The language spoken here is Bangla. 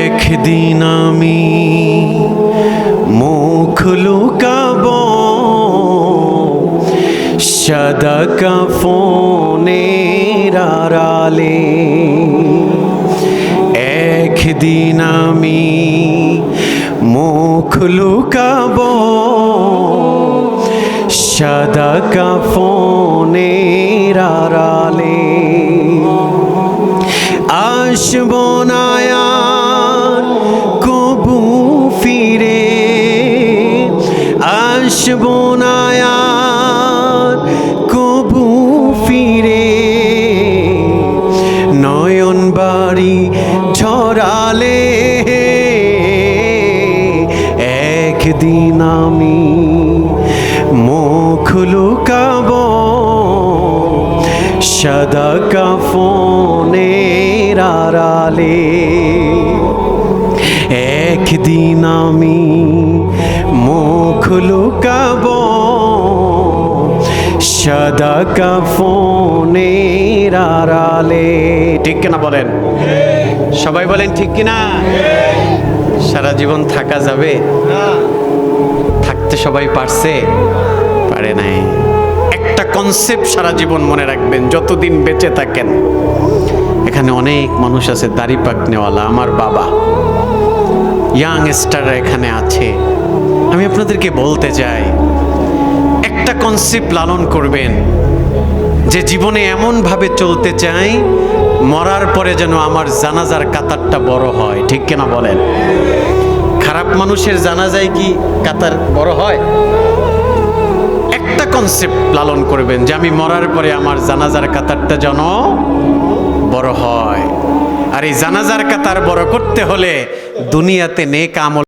একদিন আমি মুখ লুকাব সাদা কাফনের আড়ালে। একদিন আমি মুখ লুকাব সাদা কাফনের আড়ালে। আসব না কবু ফিরে। আসব না কবু ফিরে। নয়ন বাড়ি ঝরালে একদিন আমি মুখ লুকাবো সাদা কাফনের আড়ালে একদিন আমি মুখ লুকাব, সাদা কাফনের আড়ালে। ঠিক কিনা বলেন? সবাই বলেন ঠিক কিনা? সারা জীবন থাকা যাবে? থাকতে সবাই পারছে? পারে নাই। একটা কনসেপ্ট সারা জীবন মনে রাখবেন, যতদিন বেঁচে থাকেন। এখানে অনেক মানুষ আছে দাড়ি পাকনেওয়ালা আমার বাবা। ইয়াং স্টাররা এখানে আছে। আমি আপনাদেরকে বলতে চাই, একটা কনসেপ্ট লালন করবেন, যে জীবনে এমনভাবে চলতে চাই, মরার পরে যেন আমার জানাজার কাতারটা বড় হয়। ঠিক কিনা বলেন? খারাপ মানুষের জানাজায় কি কাতার বড় হয়? একটা কনসেপ্ট লালন করবেন, যে আমি মরার পরে আমার জানাজার কাতারটা যেন বড় হয়। আর এই জানাজার কাতার বড় করতে হলে দুনিয়াতে নেক আমল